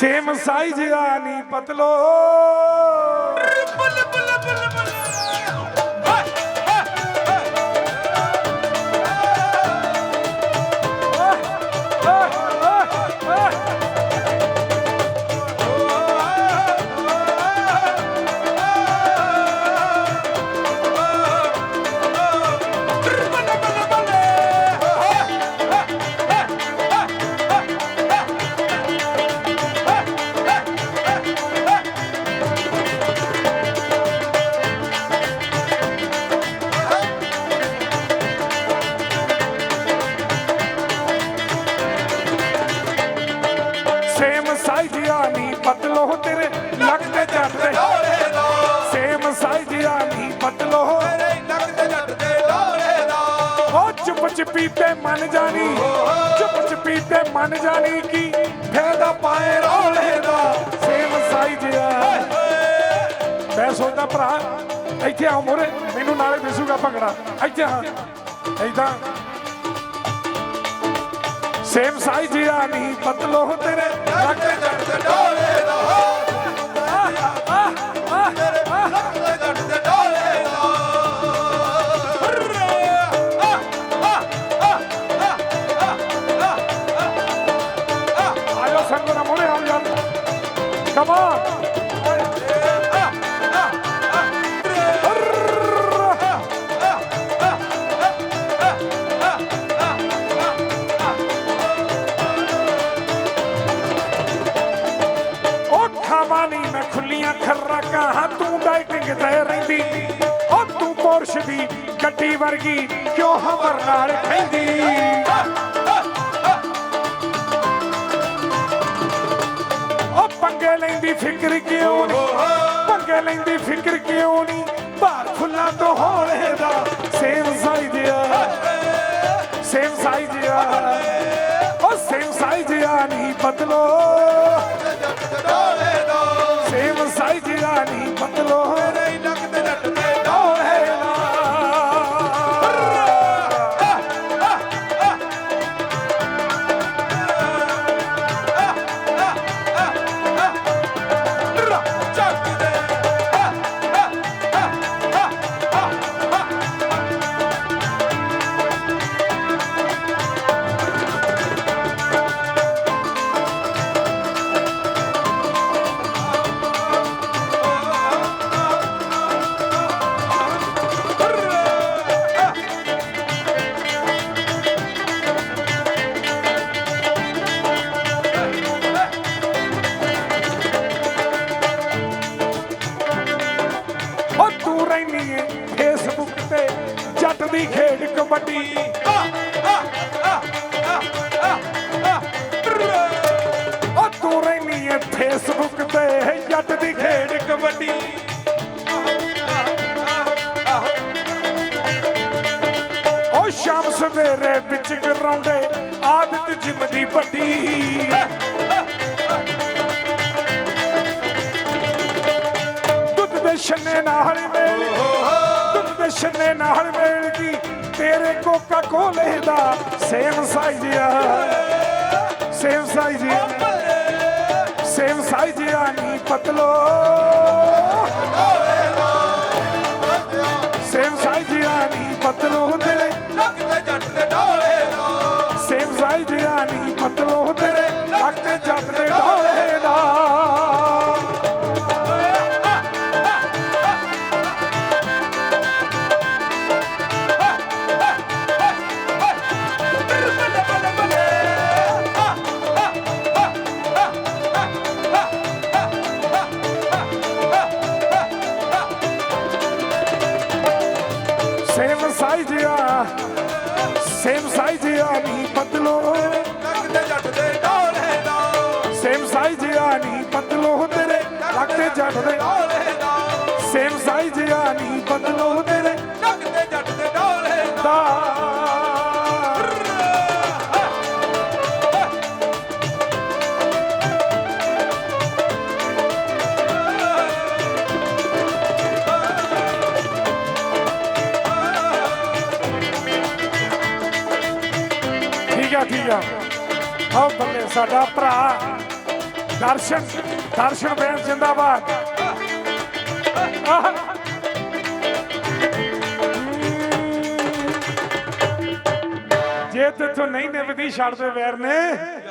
Same size ਆ ਨੀ ਚੁੱਪ ਤੇ ਮੰਨ ਜਾਣੀ। ਚੁੱਪ ਚੁਪੀ ਤੇ ਮੰਨ ਜਾਣੀ ਕੀ ਫਾਇਦਾ ਪਾਏ ਰੋਲੇ ਦਾ। ਸੇਮ ਸਾਈਜ਼ ਆ। ਮੈਂ ਸੋਚਦਾ ਭਰਾ, ਇੱਥੇ ਆ ਮੋਰੇ, ਮੈਨੂੰ ਨਾਲੇ ਦਿਸੂਗਾ ਭੰਗੜਾ। ਇੱਥੇ ਹਾਂ ਏਦਾਂ। ਸੇਮ ਸਾਈਜ਼ ਆ, ਨੀ ਪਤਲੋ ਤੇਰੇ। ਨੱਕ ਤੇ ਡੋਲੇ। ਦੀ ਗੱਡੀ ਵਰਗੀ ਕਿਉਂ ਹਮਰ ਨਾਲ ਖੈਂਦੀ? ਫਿਕਰ ਕਿਉਂ ਨਹੀਂ ਪੰਗੇ ਲੈਂਦੀ ਫਿਕਰ ਕਿਉਂ ਨਹੀਂ ਭਾਰ ਫੁੱਲਾਂ ਤੋਂ ਹੋਲੇ ਦਾ ਸੇਮ ਸਾਈਜ਼ ਆ। ਸੇਮ ਸਾਈਜ਼ ਆ। ਉਹ ਸੇਮ ਸਾਈਜ਼ ਆ, ਨਹੀਂ ਬਦਲੋ। ਜੱਟ ਦੀ ਖੇਡ ਕਬੱਡੀ। ਉਹ ਤੂੰ ਰਹਿਨੀ ਏ ਫੇਸਬੁੱਕ ਤੇ, ਜੱਟ ਦੀ ਖੇਡ ਕਬੱਡੀ। ਉਹ ਸ਼ਾਮ ਸਵੇਰੇ ਵਿੱਚ ਗਰਾਉਂਦੇ, ਆਦਤ ਜਿਮ ਦੀ ਵੱਡੀ। ਦੁੱਧ ਦੇ ਛੰਨੇ ਨਾਲ ਮੇਲ, ਦੁੱਧ ਦੇ ਛੰਨੇ ਨਾਲ ਮੇਲ। ਤੇਰੇ ਕੋਕਾ ਕੋਲੇ ਦਾ ਸੇਮ ਸਾਈਜ਼ ਆ। ਸੇਮ ਸਾਈਜ਼ ਆ। ਸੇਮ ਸਾਈਜ਼ ਆ ਨੀ ਪਤਲੋ। ਸੇਮ ਸਾਈਜ਼ ਆ ਨੀ ਪਤਲੋ ਤੇਰੇ। ਸੇਮ ਸਾਈਜ਼ ਆ ਨੀ ਪਤਲੋ ਤੇਰੇ। ਸਾਈਜ਼ ਆ ਸੇਮ ਸਾਈਜ਼ ਆ ਨੀ ਬਦਲੋ ਸੇਮ ਸਾਈਜ਼ ਆ ਨੀ ਬਦਲੋ ਤੇਰੇ ਤੇ ਜੱਟ ਦੇ ਸੇਮ ਸਾਈਜ਼ ਆ ਨੀ ਬਦਲੋ ਆ ਠੀਕ ਆ ਆਹ ਬੱਲੇ ਸਾਡਾ ਭਰਾ। ਦਰਸ਼ਨ ਦਰਸ਼ਨ ਬੈਂਸ ਜਿੰਦਾਬਾਦ। ਆਹ। ਜੇ ਤੇਥੋਂ ਨਹੀਂ ਨਿਭਦੀ, ਛੱਡ ਦੇ ਵੈਰ ਨੇ।